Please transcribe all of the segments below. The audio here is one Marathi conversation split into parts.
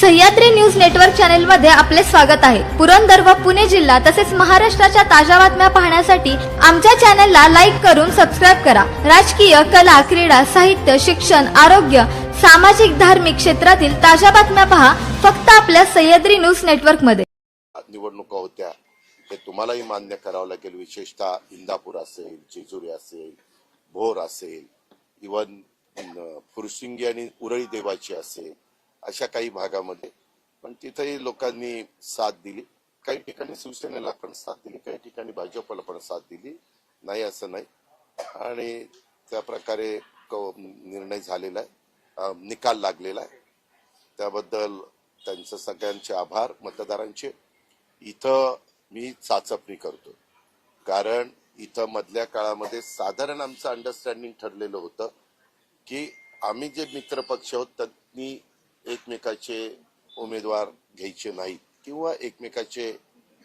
सह्याद्री न्यूज नेटवर्क चॅनलमध्ये आपले स्वागत आहे. पुरंदर व पुणे जिल्हा तसेच महाराष्ट्राच्या ताज्या बातम्या पाहण्यासाठी आमच्या चॅनलला लाईक करून सबस्क्राईब करा. राजकीय कला क्रीडा साहित्य शिक्षण आरोग्य सामाजिक धार्मिक क्षेत्रातील ताज्या बातम्या पहा फक्त आपल्या सह्याद्री न्यूज नेटवर्कमध्ये निवडणुका होत्या. ते तुम्हालाही मान्य करावं लागेल. विशेषतः इंदापूर असेल जेजुरी असेल भोर असेल इवन फुरसिंगी आणि उरळी देवाची असेल. अशा काही भागामध्ये. पण तिथेही लोकांनी साथ दिली. काही ठिकाणी शिवसेनेला पण साथ दिली. काही ठिकाणी भाजपला पण साथ दिली. नाही असं नाही. आणि त्या प्रकारे क- निर्णय झालेला आहे. निकाल लागलेला आहे. त्याबद्दल त्यांचं सगळ्यांचे आभार. मतदारांचे. इथं मी चाचपणी करतो. कारण इथं मधल्या काळामध्ये साधारण आमचं अंडरस्टँडिंग ठरलेलं होतं की आम्ही जे मित्रपक्ष आहोत त्यांनी एकमेकाचे उमेदवार घ्यायचे नाहीत किंवा एकमेकाचे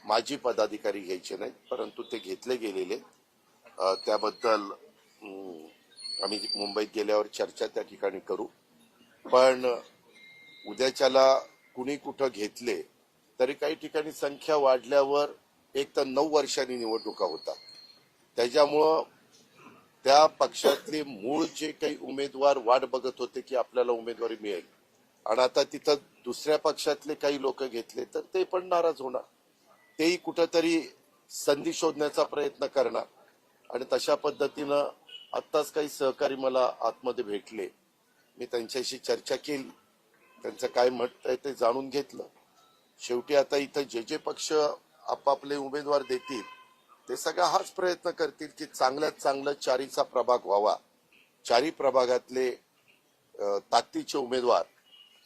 माजी पदाधिकारी घ्यायचे नाहीत परंतु ते घेतले गेलेले. त्याबद्दल आम्ही मुंबईत गेल्यावर चर्चा त्या ठिकाणी करू. पण उद्याच्याला कुणी कुठं घेतले तरी काही ठिकाणी संख्या वाढल्यावर एक तर नऊ वर्षांनी निवडणुका होतात. त्याच्यामुळं त्या पक्षातले मूळ जे काही उमेदवार वाट बघत होते की आपल्याला उमेदवारी मिळेल आणि आता तिथं दुसऱ्या पक्षातले काही लोक घेतले तर ते पण नाराज होणार. तेही कुठंतरी संधी शोधण्याचा प्रयत्न करणार. आणि तशा पद्धतीनं आत्ताच काही सहकारी मला आतमध्ये भेटले. मी त्यांच्याशी चर्चा केली. त्यांचं काय म्हणत आहे ते जाणून घेतलं. शेवटी आता इथं जे जे पक्ष आपापले उमेदवार देतील ते सगळा हाच प्रयत्न करतील की चांगल्यात चांगलं चारीचा प्रभाग व्हावा. चारी प्रभागातले ताकदीचे उमेदवार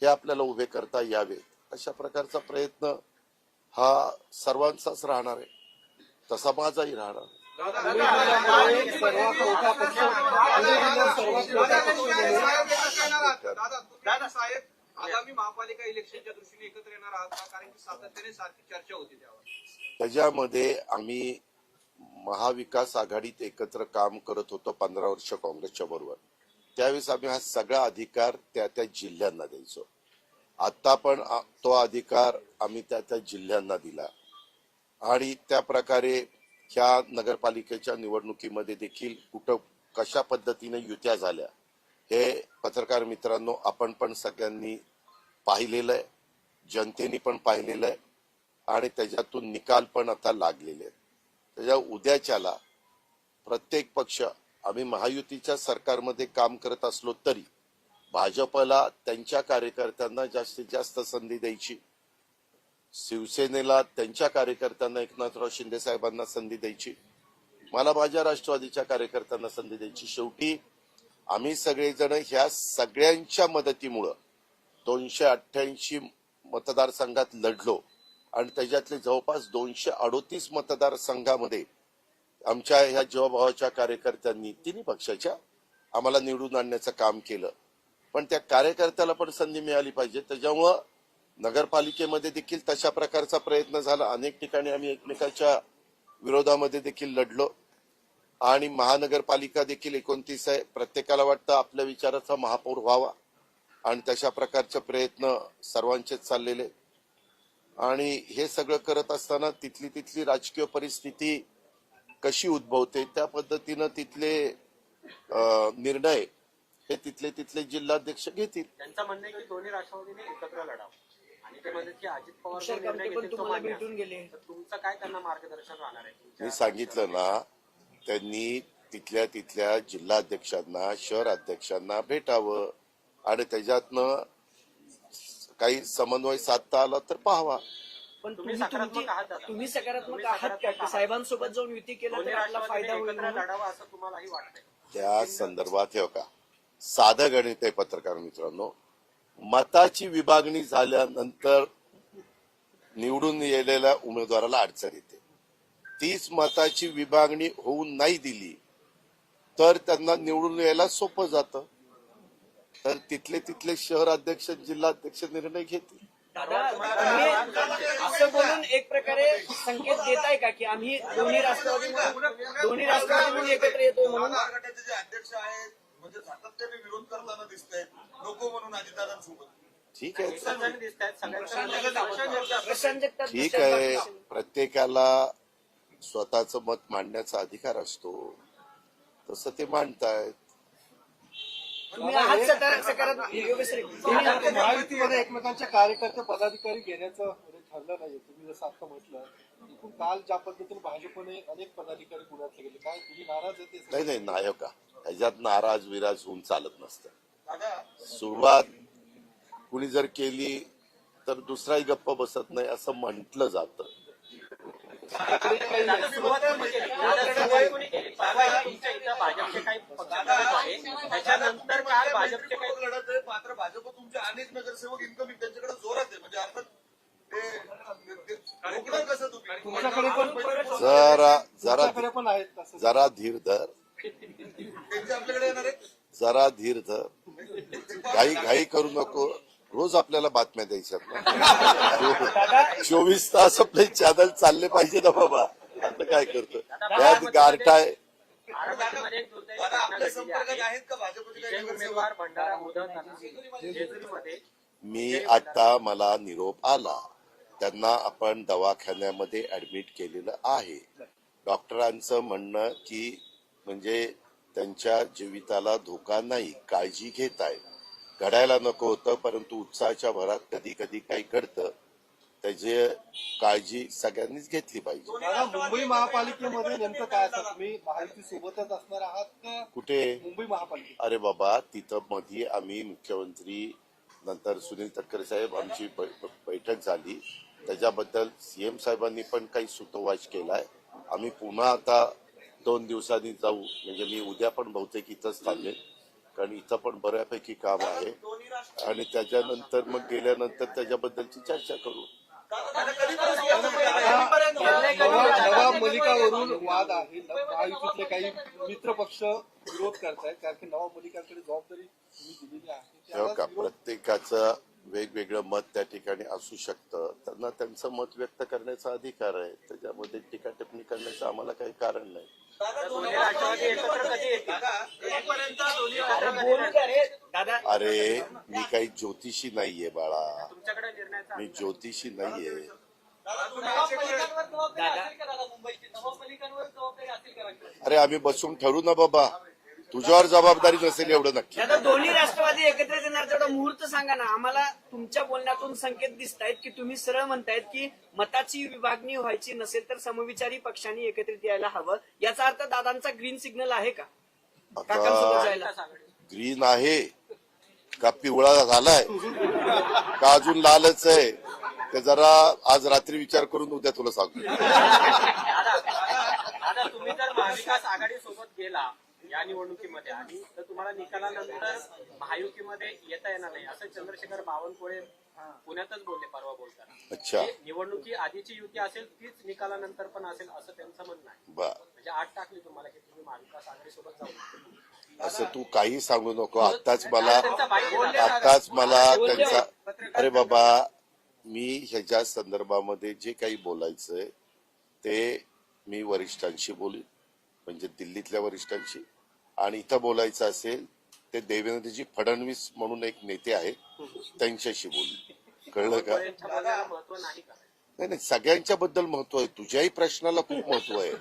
हे आपल्याला उभे करता यावे अशा प्रकारचा प्रयत्न हा सर्वांचाच राहणार आहे. तसा माझाही राहणार. महापालिका इलेक्शनच्या दृष्टीने एकत्र येणार आहात कारण की सातत्याने सारखी चर्चा होती त्यावर त्याच्यामध्ये आम्ही महाविकास आघाडीत एकत्र काम करत होतो पंधरा वर्ष काँग्रेसच्या बरोबर. त्यावेळेस आम्ही हा सगळा अधिकार त्या त्या जिल्ह्यांना द्यायचो. आता पण तो अधिकार आम्ही त्या त्या जिल्ह्यांना दिला. आणि त्या प्रकारे ह्या नगरपालिकेच्या निवडणुकीमध्ये देखील कुठं कशा पद्धतीने युत्या झाल्या हे पत्रकार मित्रांनो आपण पण सगळ्यांनी पाहिलेलं आहे जनतेने पण पाहिलेलं आहे आणि त्याच्यातून निकाल पण आता लागलेले आहेत. त्याच्या उद्याच्याला प्रत्येक पक्ष आम्ही महायुतीच्या सरकारमध्ये काम करत असलो तरी भाजपला त्यांच्या कार्यकर्त्यांना जास्तीत जास्त संधी द्यायची. शिवसेनेला त्यांच्या कार्यकर्त्यांना एकनाथराव शिंदे साहेबांना संधी द्यायची. मला माझ्या राष्ट्रवादीच्या कार्यकर्त्यांना संधी द्यायची. शेवटी आम्ही सगळेजण ह्या सगळ्यांच्या मदतीमुळं दोनशे अठ्ठ्याऐंशी मतदारसंघात लढलो. आणि त्याच्यातले जवळपास दोनशे अडोतीस मतदारसंघामध्ये आमच्या ह्या जीवाभावाच्या कार्यकर्त्यांनी तिन्ही पक्षाच्या आम्हाला निवडून आणण्याचं काम केलं. पण त्या कार्यकर्त्याला पण संधी मिळाली पाहिजे. त्याच्यामुळं नगरपालिकेमध्ये देखील तशा प्रकारचा प्रयत्न झाला अनेक ठिकाणी आम्ही एकमेकाच्या विरोधामध्ये देखील लढलो. आणि महानगरपालिका देखील एकोणतीस आहे. प्रत्येकाला वाटतं आपल्या विचाराचा महापौर व्हावा. आणि तशा प्रकारचे प्रयत्न सर्वांचेच चाललेले आणि हे सगळं करत असताना तिथली तिथली राजकीय परिस्थिती कशी उद्भवते त्या पद्धतीनं तिथले निर्णय हे तिथले तिथले जिल्हाध्यक्ष घेतील. त्यांचं म्हणणं की दोन्ही राष्ट्रवादीने एकत्र लढावं. आणि ते म्हणतात की अजित पवार भेटून गेले. तुमचं काय त्यांना मार्गदर्शन राहणार आहे? मी सांगितलं ना त्यांनी तिथल्या तिथल्या जिल्हाध्यक्षांना शहर अध्यक्षांना भेटावं आणि त्याच्यातनं काही समन्वय साधता आला तर पाहावा. पण तुम्ही तुम्ही सकारात्मक तुमची आहात दादा. तुम्ही सकारात्मक तुम्ही आहात का की. साहेबांसोबत जाऊन युती केलं दोन्ही तर आपला फायदा होईल एकत्र म्हणून? लढावं असं तुम्हालाही वाटतंय त्या संदर्भात हे का साधं गणित आहे पत्रकार मित्रांनो मताची विभागणी झाल्यानंतर निवडून येलेल्या उमेदवाराला अडचण येते तीच मताची विभागणी होऊन नाही दिली तर त्यांना निवडून यायला सोपं जातं तर तिथले तिथले शहर अध्यक्ष जिल्हाध्यक्ष निर्णय घेतील दादा तुम्ही असं बोलून एक प्रकारे संकेत देताय का की आम्ही दोन्ही राष्ट्रवादी म्हणून- दोन्ही राष्ट्रवादी म्हणून एकत्र येतो म्हणून. जे अध्यक्ष आहेत म्हणजे सातत्याने विरोध करताना दिसत आहेत नको म्हणून अजितदादांसोबत ठीक आहे. ठीक बाकीचे. प्रत्येकाला स्वतःच मत मांडण्याचा अधिकार असतो. तसं ते मांडतायत तुम्ही आहात सकारात्मक सकारात्मक योगेश रे. तुम्ही आहात- महायुतीमध्ये एकमेकांच्या कार्यकर्ते पदाधिकारी घेण्याचं ठरलं नाहीये. तुम्ही जसं आता म्हटलं एकूण काल ज्या पद्धतीने भाजपने अनेक पदाधिकारी पुण्यातले गेले. काय तुम्ही नाराज आहे ते नाही नाही नायका ह्याच्यात नाराज विराज होऊन चालत नसतं. सुरुवात कुणी जर केली तर दुसराही गप्प बसत नाही असं म्हटलं जातं तुमच्या इथं भाजपचे काही पक्षप्रमुख आहे त्याच्यानंतर काल भाजपचे काही लढत आहे मात्र भाजप तुमचे अनेक नगरसेवक इन्कमिंग त्यांच्याकडे जोरात आहे. म्हणजे अर्थात जरा जरा जरा धीर धर. जरा धीर धर. घाई घाई करू नको. रोज आपल्याला बातम्या द्यायच्यात ना. चोवीस तास आपले चॅनल चालले पाहिजे ना बाबा. आता काय करतो? त्यात गारठाय. आहेत का भाजपचे मी आता मला निरोप आला. त्यांना आपण दवाखान्यामध्ये ऍडमिट केलेलं आहे. डॉक्टरांचं म्हणणं की म्हणजे त्यांच्या जीविताला धोका नाही काळजी घेत आहे घडायला नको होतं परंतु उत्साहाच्या भरात कधी कधी काही घडतं. त्याची काळजी सगळ्यांनीच घेतली पाहिजे. मुंबई महापालिकेमध्ये नेमकं काय असतं? तुम्ही महायुती सोबतच असणार आहात कुठे? मुंबई महापालिका अरे बाबा तिथं मध्ये आम्ही मुख्यमंत्री नंतर सुनील तटकरे साहेब आमची बैठक झाली. त्याच्याबद्दल सीएम साहेबांनी पण काही सुतोवाच केलाय. आम्ही पुन्हा आता दोन दिवसांनी जाऊ. म्हणजे मी उद्या पण बहुतेक इथंच थांबेल कारण इथं पण बऱ्यापैकी काम आहे. आणि त्याच्यानंतर मग गेल्यानंतर त्याच्याबद्दलची चर्चा करू. नवा मलिकावरून वाद आहे. काही मित्र पक्ष विरोध करतायत कारण की नवा मलिकाकडे जबाबदारी तुम्ही दिलेली आहे. हो का प्रत्येकाचं वेगवेगळं मत त्या ठिकाणी असू शकतं. त्यांना त्यांचं मत व्यक्त करण्याचा अधिकार आहे. त्याच्यामध्ये टीका टिप्पणी करण्याचं आम्हाला काही कारण नाही. दोन्ही राष्ट्रवादी एकत्र कधी येतील? अरे मी काही ज्योतिषी नाहीये बाळा. मी ज्योतिषी नाहीये. दादा अरे आम्ही बसून ठरू ना बाबा. तुझ्यावर जबाबदारी नसेल एवढं नक्की. दादा दोन्ही राष्ट्रवादी एकत्रित येणार तेवढा मुहूर्त सांगा ना. आम्हाला तुमच्या बोलण्यातून संकेत दिसत आहेत की तुम्ही सरळ म्हणतायत की मताची विभागणी व्हायची नसेल तर समविचारी पक्षांनी एकत्रित यायला हवं. याचा अर्थ दादांचा ग्रीन सिग्नल आहे का? काकांसोबत आता जायला. ग्रीन आहे का पिवळा झालाय? का अजून लालच आहे? ते जरा आज रात्री विचार करून उद्या तुला सांगतो. आता तुम्ही जर महाविकास आघाडी सोबत गेला या निवडणुकीमध्ये. आणि तर तुम्हाला निकालानंतर महायुतीमध्ये येता येणार नाही असं चंद्रशेखर बावनकुळे पुण्यातच बोलले परवा बोलताना. अच्छा. की निवडणुकी आधीची युती असेल तीच निकालानंतर पण असेल असं त्यांचं म्हणणं आहे. बर म्हणजे आठ टाकली तुम्हाला की तुम्ही महाविकास आघाडी सोबत जाऊ असं तू काही सांगू नको. आत्ताच मला त्यांचा आत्ताच मला त्यांचा अरे बाबा मी ह्याच्या संदर्भामध्ये जे काही बोलायचंय ते मी वरिष्ठांशी बोलीन. म्हणजे दिल्लीतल्या वरिष्ठांशी. आणि इथं बोलायचं असेल ते देवेंद्रजी फडणवीस म्हणून एक नेते आहेत त्यांच्याशी बोलीन कळलं का? नाही नाही सगळ्यांच्या बद्दल महत्त्व आहे. तुझ्याही प्रश्नाला खूप महत्त्व आहे.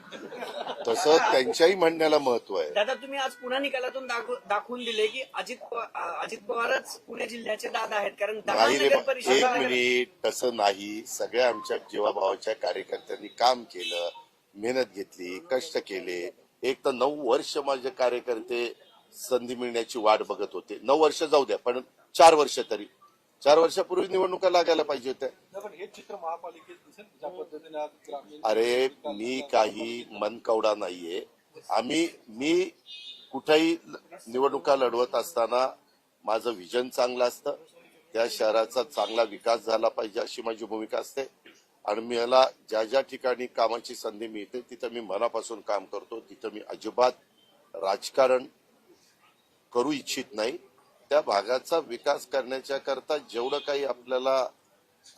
तसं त्यांच्याही म्हणण्याला महत्त्व आहे. दादा तुम्ही आज पुन्हा निकालातून दाखव- दाखवून दिले की अजित अजित पवारच पुणे जिल्ह्याचे दादा आहेत. कारण नाही रे एक मिनिट. तसं नाही. सगळ्या आमच्या जीवाभावाच्या कार्यकर्त्यांनी काम केलं मेहनत घेतली कष्ट केले. एक तर नऊ वर्ष माझे कार्यकर्ते संधी मिळण्याची वाट बघत होते. नऊ वर्ष जाऊ द्या पण चार वर्ष तरी. चार वर्षापूर्वी निवडणुका लागायला पाहिजे होत्या. हे चित्र महापालिकेत दिसेल ज्या पद्धतीने आज ग्रामीण अरे मी काही मनकवडा नाहीये. आम्ही मी कुठेही निवडणुका लढवत असताना माझं विजन चांगलं असतं. त्या शहराचा चांगला विकास झाला पाहिजे अशी माझी भूमिका असते. आणि मला ज्या ज्या ठिकाणी कामाची संधी मिळते तिथं मी मनापासून काम करतो. तिथं मी अजिबात राजकारण करू इच्छित नाही. त्या भागाचा विकास करण्याच्या करता जेवढं काही आपल्याला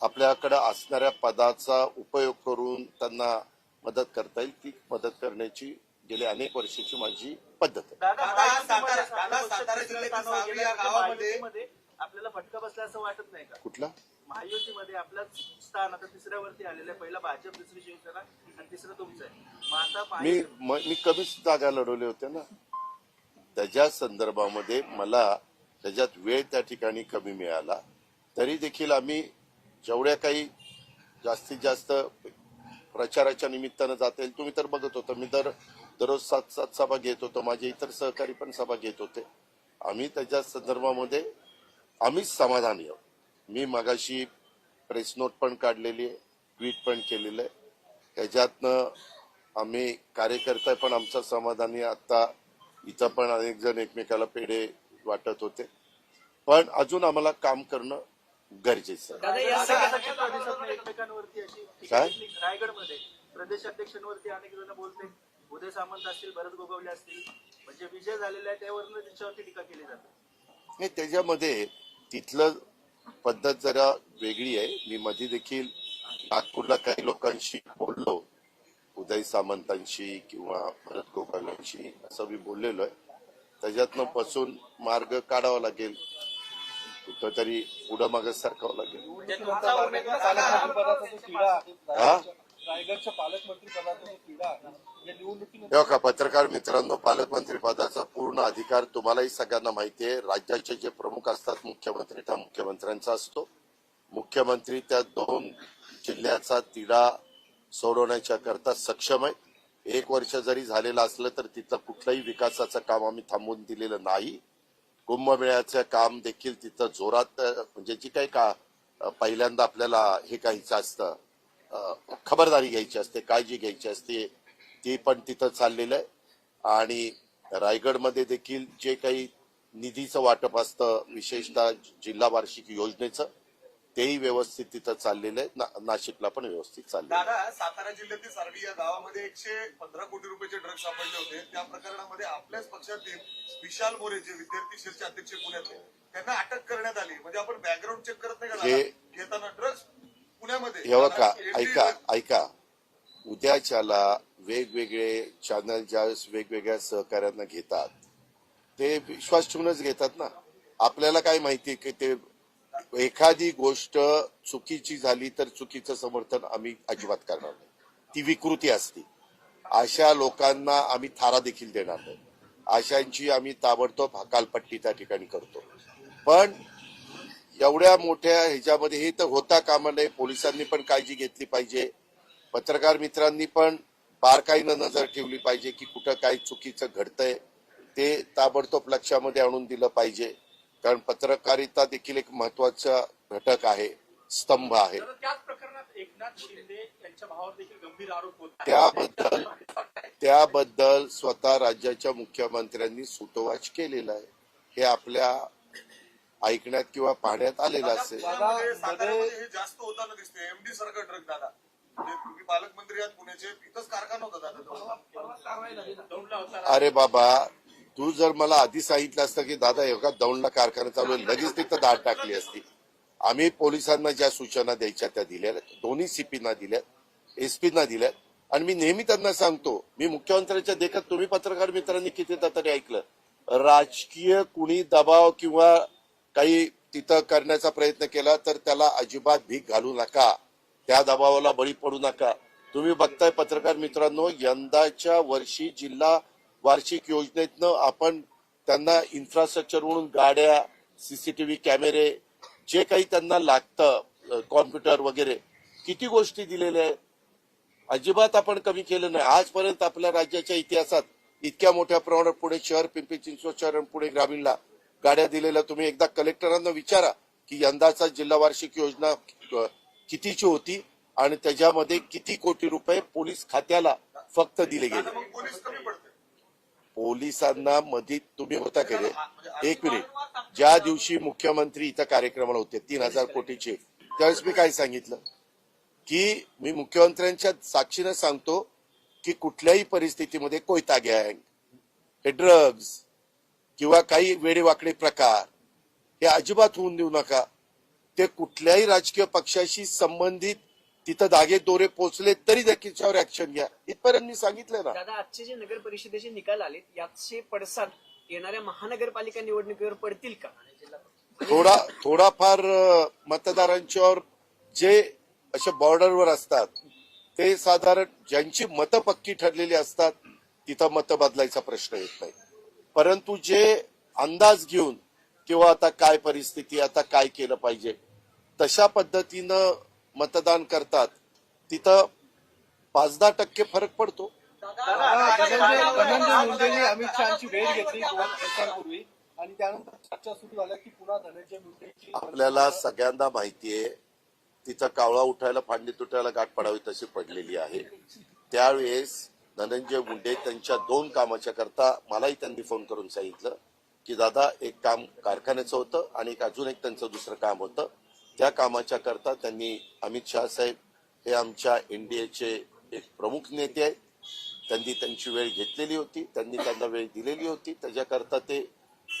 आपल्याकडे असणाऱ्या पदाचा उपयोग करून त्यांना मदत करता येईल ती मदत करण्याची गेल्या अनेक वर्षाची माझी पद्धत आहे. दादा सातारा दादा सातारा जिल्ह्यातील सावली या गावामध्ये आपल्याला फटका बसला असं वाटत नाही का? कुठला? महायुतीमध्ये आपलाच स्थान आता तिसऱ्यावरती आलेलं आहे. पहिला भाजप दुसरी शिवसेना आणि तिसरं तुमचं आहे. मग आता मी म- मी कमीच जागा लढवले होते ना? त्याच्या संदर्भामध्ये मला त्याच्यात वेळ त्या ठिकाणी कमी मिळाला. तरी देखील आम्ही जेवढ्या काही जास्तीत जास्त प्रचाराच्या निमित्तानं जाता येईल तुम्ही तर बघत होता. मी दर दररोज सात सात सभा घेत होतो. माझे इतर सहकारी पण सभा घेत होते. आम्ही त्याच्या संदर्भामध्ये आम्हीच समाधानी आहोत. मी मगाशी प्रेस नोट पण काढलेली आहे ट्विट पण केलेलं आहे. त्याच्यातनं आम्ही कार्यकर्ता पण आमचा समाधानी आता इथं पण अनेक जण एकमेकाला पेढे वाटत होते. पण अजून आम्हाला काम करणं गरजेचं नाही काय? रायगडमध्ये प्रदेश अध्यक्षांवरती अनेक जण बोलते उदय सामंत असतील भरत गोगवले असतील. म्हणजे विजय झालेला आहे त्यावरून त्यांच्यावरती टीका केली जाते. हे त्याच्यामध्ये तिथलं पद्धत जरा वेगळी आहे. मी मध्ये देखील नागपूरला काही लोकांशी बोललो. उदय सामंतांशी किंवा भरत गोपालांशी असं मी बोललेलो आहे. त्याच्यातनं बसून मार्ग काढावा लागेल. कुठंतरी पुढं मागं सरकावं लागेल. म्हणजे हा? रायगडच्या- रायगडच्या पालकमंत्री पदाचा का पत्रकार मित्रांनो पालकमंत्री पदाचा पूर्ण अधिकार तुम्हालाही सगळ्यांना माहिती आहे. राज्याचे जे प्रमुख असतात मुख्यमंत्री त्या मुख्यमंत्र्यांचा असतो. मुख्यमंत्री त्या दोन जिल्ह्याचा तिढा सोडवण्याच्या करता सक्षम आहे. एक वर्ष जरी झालेलं असलं तर तिथलं कुठलंही विकासाचं काम आम्ही थांबवून दिलेलं नाही. कुंभमेळ्याचं काम देखील तिथं जोरात म्हणजे जी काही का पहिल्यांदा आपल्याला हे घ्यायचं असतं खबरदारी घ्यायची असते काळजी घ्यायची असते ते पण तिथं चाललेलं आहे. आणि रायगडमध्ये देखील जे काही निधीचं वाटप असतं विशेषतः जिल्हा वार्षिक योजनेचं तेही व्यवस्थित तिथं चाललेलं आहे. ना- नाशिकला पण व्यवस्थित चाललेलं आहे. दादा सातारा जिल्ह्यातील सारवी या गावामध्ये एकशे पंधरा कोटी रुपयाचे ड्रग्ज सापडले होते. त्या प्रकरणामध्ये आपल्याच पक्षातील विशाल मोरे जे विद्यार्थी सेलचे अध्यक्ष पुण्यातले त्यांना अटक करण्यात आली. म्हणजे आपण बॅकग्राऊंड चेक करत नाही का हे- दादा? घेताना ड्रग्ज पुण्यामध्ये. हे बघा दादा, ऐका ऐका. उद्याच्याला वेगवेगळे चॅनल ज्यावेळेस वेगवेगळ्या सहकार्यांना घेतात ते विश्वास ठेवूनच घेतात ना. आपल्याला काय माहिती की ते एखादी गोष्ट चुकीची झाली तर चुकीचं समर्थन आम्ही अजिबात करणार नाही. ती विकृती असते. अशा लोकांना आम्ही थारा देखील देणार नाही. अशांची आम्ही ताबडतोब हकालपट्टी त्या ठिकाणी करतो. पण एवढ्या मोठ्या ह्याच्यामध्ये हे तर होता कामा नये पोलिसांनी पण काळजी घेतली पाहिजे. पत्रकार मित्रांनी पण बारकाईनं नजर ठेवली पाहिजे की कुठं काय चुकीचं घडतंय. ते ताबडतोब लक्षामध्ये आणून दिलं पाहिजे. कारण पत्रकारिता देखील एक महत्त्वाचा घटक आहे स्तंभ आहे. तर त्याच प्रकरणात एकनाथ शिंदे यांच्या भावावर देखील गंभीर आरोप होत आहेत. त्याबद्दल त्याबद्दल स्वतः राज्याच्या मुख्यमंत्र्यांनी सुतोवाच केलेला आहे. हे आपल्या ऐकण्यात किंवा पाहण्यात आलेलं असेल. पालकमंत्री पुण्याचे इथंच कारखाना होता दादा अरे बाबा तू जर मला आधी सांगितलं असतं की दादा एवढा दौंडला कारखाना चालू आहे लगेच तिथं दाट टाकली असती. आम्ही पोलिसांना ज्या सूचना द्यायच्या त्या दिल्या. दोन्ही सीपीना दिल्यात एसपीना दिल्यात आणि मी नेहमी त्यांना सांगतो मी मुख्यमंत्र्यांच्या देखत तुम्ही पत्रकार मित्रांनी कितीदा तरी ऐकलं. राजकीय कुणी दबाव किंवा काही तिथं करण्याचा प्रयत्न केला तर त्याला अजिबात भीक घालू नका. त्या दबावाला बळी पडू नका. तुम्ही बघताय पत्रकार मित्रांनो यंदाच्या वर्षी जिल्हा वार्षिक योजनेतनं आपण त्यांना इन्फ्रास्ट्रक्चर म्हणून गाड्या सीसीटीव्ही कॅमेरे जे काही त्यांना लागतं कॉम्प्युटर वगैरे किती गोष्टी दिलेल्या आहेत? अजिबात आपण कमी केलं नाही. आजपर्यंत आपल्या राज्याच्या इतिहासात इतक्या मोठ्या प्रमाणात पुणे शहर पिंपरी चिंचवड शहर आणि पुणे ग्रामीणला गाड्या दिलेल्या. तुम्ही एकदा कलेक्टरांना विचारा की यंदाचा जिल्हा वार्षिक योजना कितीची होती आणि त्याच्यामध्ये किती कोटी रुपये पोलीस खात्याला फक्त दिले गेले. पोलिसांना मध्ये तुम्ही होता का रे? एक मिनिट. ज्या दिवशी मुख्यमंत्री इथं कार्यक्रमाला होते तीन हजार कोटीचे त्यावेळेस मी काय सांगितलं? की मी मुख्यमंत्र्यांच्या साक्षीनं सांगतो की कुठल्याही परिस्थितीमध्ये कोयता गँग हे ड्रग्ज किंवा काही वेडेवाकडे प्रकार हे अजिबात होऊन देऊ नका. ते कुठल्याही राजकीय पक्षाशी संबंधित तिथं दागे दोरे पोचले तरी देखील त्याच्यावर ऍक्शन घ्या. इथपर्यंत मी सांगितलं ना. दादा आजचे जे नगर परिषदेचे निकाल आलेत याचे पडसाद येणाऱ्या महानगरपालिका निवडणुकीवर पडतील का? थोडा थोडाफार मतदारांच्यावर जे असे बॉर्डरवर असतात ते साधारण ज्यांची मतं पक्की ठरलेली असतात तिथं मतं बदलायचा प्रश्न येत नाही. परंतु जे अंदाज घेऊन किंवा आता काय परिस्थिती आता काय केलं पाहिजे? तशा पद्धतीनं मतदान करतात. तिथं पाच दहा टक्के फरक पडतो. धनंजय धनंजय मुंडेंनी अमित शहाची भेट घेतली दोन दिवसांपूर्वी. आणि त्यानंतर चर्चा सुरू झाल्या की पुन्हा धनंजय मुंडेची आपल्याला सगळ्यांना माहितीये तिथं कावळा उठायला फांदी तुटायला गाठ पडावी तशी पडलेली आहे. त्यावेळेस धनंजय मुंडे त्यांच्या दोन कामाच्या करता मलाही त्यांनी फोन करून सांगितलं. की दादा एक काम कारखान्याचं होतं आणि एक अजून एक त्यांचं दुसरं काम होतं. त्या कामाच्या करता त्यांनी अमित शहा साहेब हे आमच्या एनडीएचे एक प्रमुख नेते आहेत. त्यांनी त्यांची वेळ घेतलेली होती. त्यांनी त्यांना वेळ दिलेली होती. त्याच्याकरता ते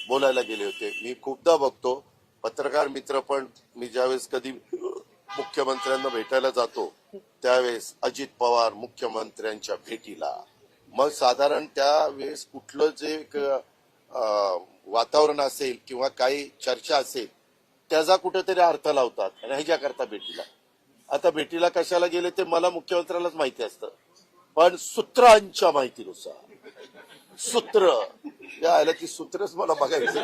बोलायला गेले होते. मी खूपदा बघतो पत्रकार मित्र पण मी ज्यावेळेस कधी मुख्यमंत्र्यांना भेटायला जातो त्यावेळेस अजित पवार मुख्यमंत्र्यांच्या भेटीला. मग साधारण त्यावेळेस कुठलं जे एक, वातावरण असेल किंवा काही चर्चा असेल त्याचा कुठेतरी अर्थ लावतात आणि ह्याच्याकरता भेटीला. आता भेटीला कशाला गेले ते मला मुख्यमंत्र्यालाच माहिती असतं. पण सूत्रांच्या माहितीनुसार सूत्र. या आल्या ती सूत्रच मला बघायचं.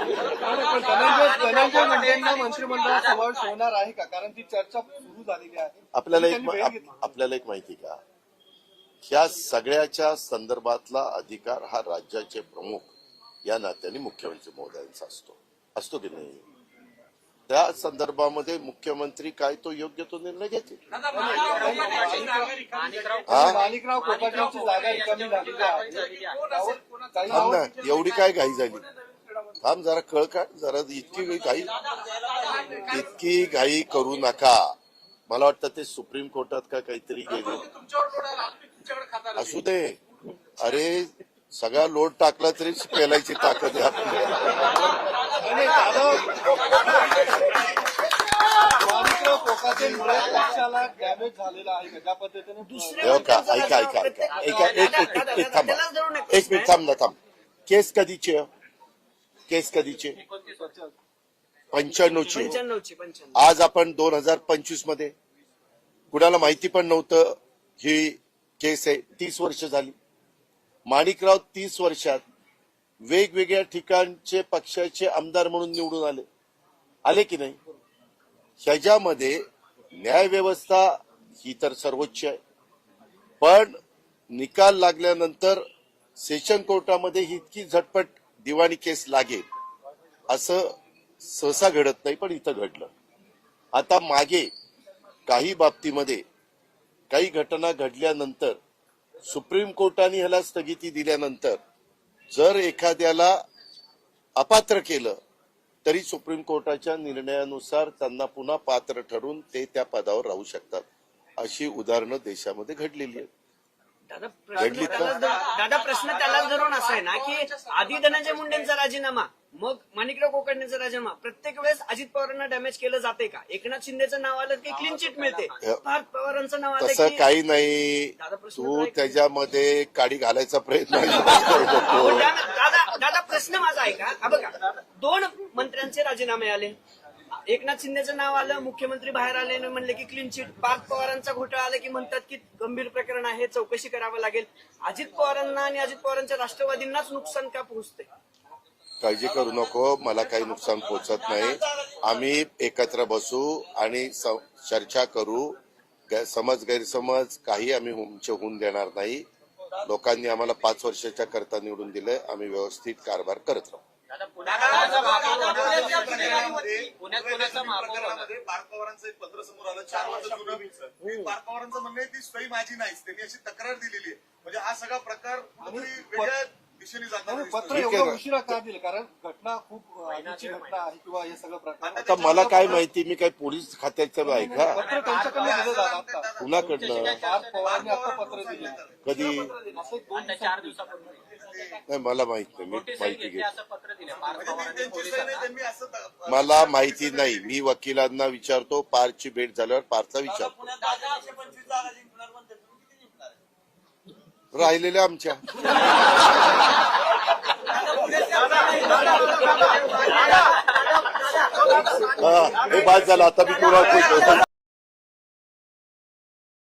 धनंजय मुंडेंना मंत्रिमंडळात समावेश होणार आहे का कारण ती चर्चा सुरू झालेली आहे आपल्याला एक त्यांनी भेट आपल्याला एक माहिती का? ह्या सगळ्याच्या संदर्भातला अधिकार हा राज्याचे प्रमुख या नात्याने मुख्यमंत्री महोदयांचा असतो. असतो की नाही? त्या संदर्भामध्ये मुख्यमंत्री काय तो योग्य तो निर्णय घेतील. थांब ना एवढी काय घाई झाली? थांब जरा कळ काढ जरा इतकी घाई. इतकी घाई करू नका. मला वाटतं ते सुप्रीम कोर्टात का काहीतरी गेले. असू दे. अरे सगळा लोड टाकला तरी पेलायची ताकद हो ऐका ऐका ऐका. ऐका एक एक दादा, एक एक दादा, थांबा. एक मिनिट थांब ना थांब. केस कधीची? केस कधीची पंच्याण्णवची आज आपण दोन हजार पंचवीसमध्ये कुणाला माहिती पण नव्हतं ही केस आहे. तीस वर्ष झाली. माणिकराव तीस वर्षात वेगवेगळ्या ठिकाणचे पक्षाचे आमदार म्हणून निवडून आले. आले की नाही? ह्याच्यामध्ये न्यायव्यवस्था ही तर सर्वोच्च आहे. पण निकाल लागल्यानंतर सेशन कोर्टामध्ये ही इतकी झटपट दिवाणी केस लागेल असं सहसा घडत नाही पण इथं घडलं. आता मागे काही बाबतीमध्ये काही घटना घडल्यानंतर सुप्रीम कोर्टाने ह्याला स्थगिती दिल्यानंतर जर एखाद्याला अपात्र केलं तरी सुप्रीम कोर्टाच्या निर्णयानुसार त्यांना पुन्हा पात्र ठरून ते त्या पदावर राहू शकतात अशी उदाहरणं देशामध्ये घडलेली आहेत दादा प्रश्न? त्यालाच धरून- दादा प्रश्न त्यालाच धरून असा आहे ना की आधी धनंजय मुंडेंचा राजीनामा मग माणिकराव कोकणेंचा राजीनामा प्रत्येक वेळेस अजित पवारांना डॅमेज केलं जाते का? एकनाथ शिंदेचं नाव आलं की क्लीन चिट मिळते. पार्थ पवारांचं नाव आलं की काही नाही. दादा, प्रश्न तू ऐक. त्याच्यामध्ये काडी घालायचा प्रयत्न हो. दादा दादा प्रश्न माझा आहे का? हा बघा दोन मंत्र्यांचे राजीनामे आले. एकनाथ शिंदेचं नाव आलं मुख्यमंत्री बाहेर आले आणि म्हणले की क्लीन चिट पार्थ पवारांचा घोटाळा आला की म्हणतात की गंभीर प्रकरण आहे चौकशी करावं लागेल. अजित पवारांना आणि अजित पवारांच्या राष्ट्रवादींनाच नुकसान का पोहोचते काळजी करू नको मला काही नुकसान पोचत नाही. आम्ही एकत्र बसू आणि चर्चा करू. समज गैरसमज काही आम्ही होऊन देणार नाही. लोकांनी आम्हाला पाच वर्षाच्या करता निवडून दिलंय आम्ही व्यवस्थित कारभार करत राहू. पवारांचं एक पत्र समोर आलं. चार वर्ष जुनं पार्थ पवारांचं म्हणणं आहे ती सही माझी नाहीच. त्यांनी अशी तक्रार दिलेली आहे. म्हणजे हा सगळा प्रकार दिशेने. पत्र एवढं. उशिरा का दिलं? कारण घटना खूप आधीची घटना आहे किंवा हे सगळं प्रकार आता मला काय माहिती? मी काय पोलीस खात्याचं आहे का पत्र त्यांच्याकडे दिलं जात आता. कुणाकडनं? पवारांनी आता पत्र दिले. कधी असं एक दोन आता चार दिवसापूर्वी. नाही मला माहीत नाही. मी नोटीस माहिती घेतली घेतो. असं पत्र दिलं पार्थ म्हणजे ती पवारांनी त्यांची सही नाही पोलिसांना त्यांनी असं त- मला माहिती नाही. मी वकिलांना विचारतो. पारची भेट झाल्यावर पारचा विचारतो. राहिलेल्या आमच्या. हे बाद झालं. आता मी कोणाला